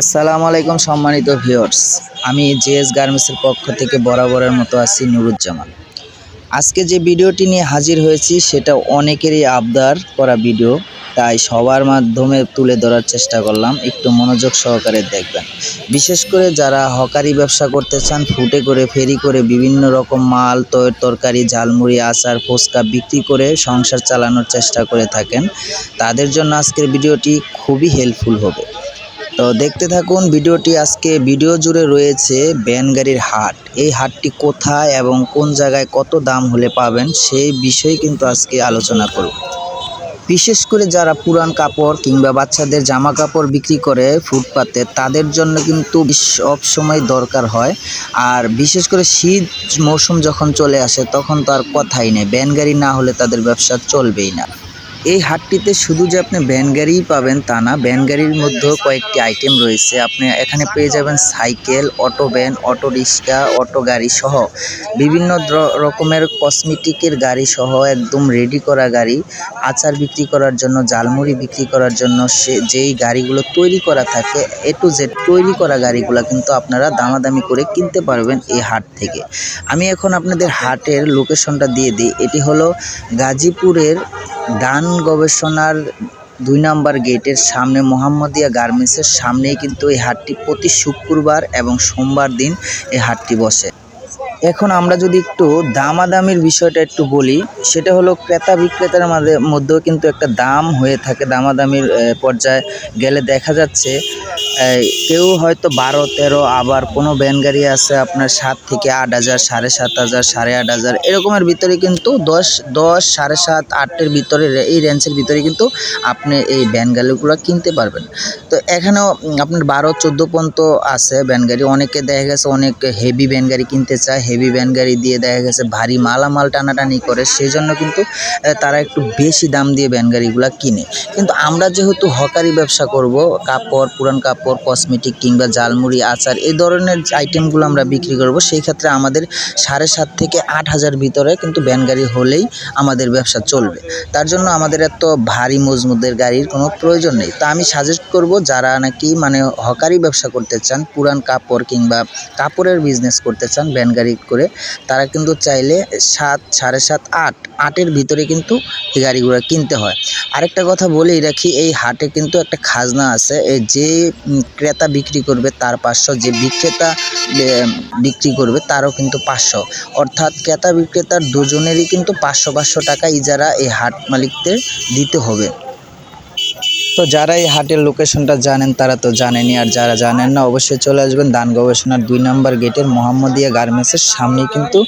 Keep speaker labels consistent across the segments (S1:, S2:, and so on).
S1: আসসালামু আলাইকুম, সম্মানিত ভিউয়ার্স। আমি জেএস গার্মেন্টসের পক্ষ থেকে বরাবরের মতো আছি নুরুজ্জামান। আজকে যে ভিডিওটি নিয়ে হাজির হয়েছি, সেটা অনেকেরই আবদার করা ভিডিও, তাই সবার মাধ্যমে তুলে ধরার চেষ্টা করলাম। একটু মনোযোগ সহকারে দেখবেন। বিশেষ করে যারা হকারি ব্যবসা করতে চান, ফুটে করে, ফেরি করে, বিভিন্ন রকম মাল, তৈর তরকারি, ঝালমুড়ি, আচার, ফুচকা বিক্রি করে সংসার চালানোর চেষ্টা করে থাকেন, তাদের জন্য আজকের ভিডিওটি খুবই হেল্পফুল হবে। তো দেখতে থাকুন, ভিডিওটি আজকে ভিডিও জুড়ে রয়েছে ব্যানগাড়ির হাট। এই হাটটি কোথায় এবং কোন জায়গায় কত দাম হলে পাবেন সেই বিষয়ে কিন্তু আজকে আলোচনা করব। বিশেষ করে যারা পুরান কাপড় কিংবা বাচ্চাদের জামা কাপড় বিক্রি করে ফুটপাতে, তাদের জন্য কিন্তু সব সময় দরকার হয়। আর বিশেষ করে শীত মৌসুম যখন চলে আসে, তখন তো আর কথাই নেই। ব্যানগাড়ি না হলে তাদের ব্যবসা চলবেই না। এই হাটটিতে শুধু যে আপনি ভ্যান গাড়িই পাবেন তা না ভ্যান গাড়ির মধ্যেও কয়েকটি আইটেম রয়েছে। আপনি এখানে পেয়ে যাবেন cycle, auto van auto rickshaw, auto গাড়ি সহ বিভিন্ন রকমের কসমেটিকের গাড়ি সহ একদম রেডি করা গাড়ি, আচার বিক্রি করার জন্য জালমুড়ি বিক্রি করার জন্য সে যেই গাড়িগুলো তৈরি করা থাকে এ টু জেড তৈরি করা গাড়িগুলো কিন্তু আপনারা দামাদামি করে কিনতে পারবেন এই হাট থেকে। আমি এখন আপনাদের হাটের লোকেশনটা দিয়ে দিই। এটি হলো গাজীপুরের দান গবেষণার দুই নাম্বার গেটের সামনে মোহাম্মদিয়া গার্মেন্টসের সামনেই কিন্তু এই হাটটি প্রতি শুক্রবার এবং সোমবার দিন এই হাটটি বসে। এখন আমরা যদি একটু দামাদামির বিষয়টা একটু বলি, সেটা হলো ক্রেতা বিক্রেতার মাঝে, মধ্যেও কিন্তু একটা দাম হয়ে থাকে দামাদামির পর্যায়ে গেলে দেখা যাচ্ছে কেউ হয়তো বারো, তেরো, আবার কোনো ভ্যান গাড়ি আছে আপনার সাত থেকে আট হাজার, সাড়ে সাত হাজার, সাড়ে আট হাজার, এরকমের ভিতরে কিন্তু দশ দশ, সাড়ে সাত, আটের ভিতরে, এই রেঞ্জের ভিতরে কিন্তু আপনি এই ভ্যান গাড়িগুলো কিনতে পারবেন। তো এখানেও আপনার বারো, চোদ্দ পর্যন্ত আছে ভ্যান গাড়ি, অনেকে দেখা গেছে অনেক হেভি ভ্যান গাড়ি কিনতে চায় হেভি ভ্যান গাড়ি দিয়ে দেখা গেছে, ভারী মালামাল টানাটানি করে সেই জন্য কিন্তু তারা একটু বেশি দাম দিয়ে ভ্যান গাড়িগুলো কিনে। কিন্তু আমরা যেহেতু হকারি ব্যবসা করব, কাপড়, পুরান কাপড় কসমেটিক কিংবা জালমুড়ি আচার এই ধরনের আইটেমগুলো আমরা বিক্রি করব, সেই ক্ষেত্রে আমাদের সাড়ে সাত থেকে আট হাজার ভিতরে কিন্তু ভ্যান গাড়ি হলেই আমাদের ব্যবসা চলবে। তার জন্য আমাদের এত ভারী মজবুতের গাড়ির কোনো প্রয়োজন নেই। তা আমি সাজেস্ট করব, যারা নাকি মানে হকারি ব্যবসা করতে চান, পুরান কাপড় কিংবা কাপড়ের বিজনেস করতে চান ভ্যান গাড়ি করে, তারা কিন্তু চাইলে সাত, সাড়ে সাত, আট, আটের ভিতরে কিন্তু এই গাড়িগুলো কিনতে হয়। আরেকটা কথা বলেই রাখি, এই হাটে কিন্তু একটা খাজনা আছে যে ক্রেতা বিক্রি করবে তার পাঁচশো, যে বিক্রেতা বিক্রি করবে তারও কিন্তু পাঁচশো। অর্থাৎ ক্রেতা বিক্রেতার দুজনেরই কিন্তু পাঁচশো পাঁচশো টাকা ইজারা এই হাট মালিকদের দিতে হবে। তো যারা এই হাটের লোকেশনটা জানেন, তারা তো জানেনই। আর যারা জানেন না, অবশ্যই চলে আসবেন দান গবেষণার দুই নম্বর গেটের মোহাম্মদিয়া গার্মেন্টসের সামনে কিন্তু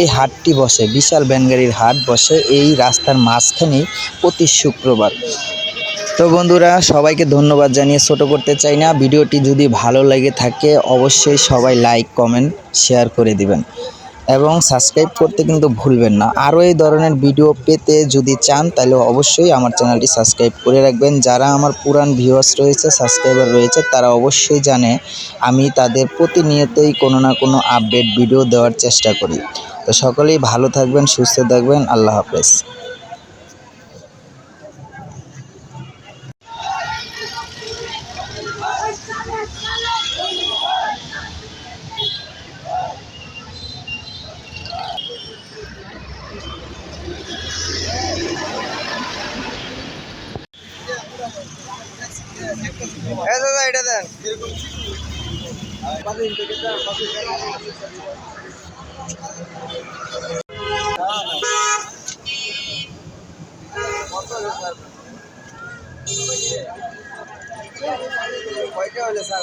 S1: এই হাটটি বসে। বিশাল ব্যানগাড়ির হাট বসে এই রাস্তার মাঝখানেই প্রতি শুক্রবার। তো বন্ধুরা, সবাইকে ধন্যবাদ জানিয়ে ছোট করতে চাই না। ভিডিওটি যদি ভালো লেগে থাকে, অবশ্যই সবাই লাইক কমেন্ট শেয়ার করে দিবেন। এবং সাবস্ক্রাইব করতে কিন্তু ভুলবেন না। আরও এই ধরনের ভিডিও পেতে যদি চান, তাহলে অবশ্যই আমার চ্যানেলটি সাবস্ক্রাইব করে রাখবেন। যারা আমার পুরান ভিউয়ার্স রয়েছে সাবস্ক্রাইবার রয়েছে, তারা অবশ্যই জানে আমি তাদের প্রতিনিয়তই কোনো না কোনো আপডেট ভিডিও দেওয়ার চেষ্টা করি। তো সকলেই ভালো থাকবেন, সুস্থ থাকবেন। আল্লাহ হাফেজ। দাদা এটা দেন কয়টা হলে স্যার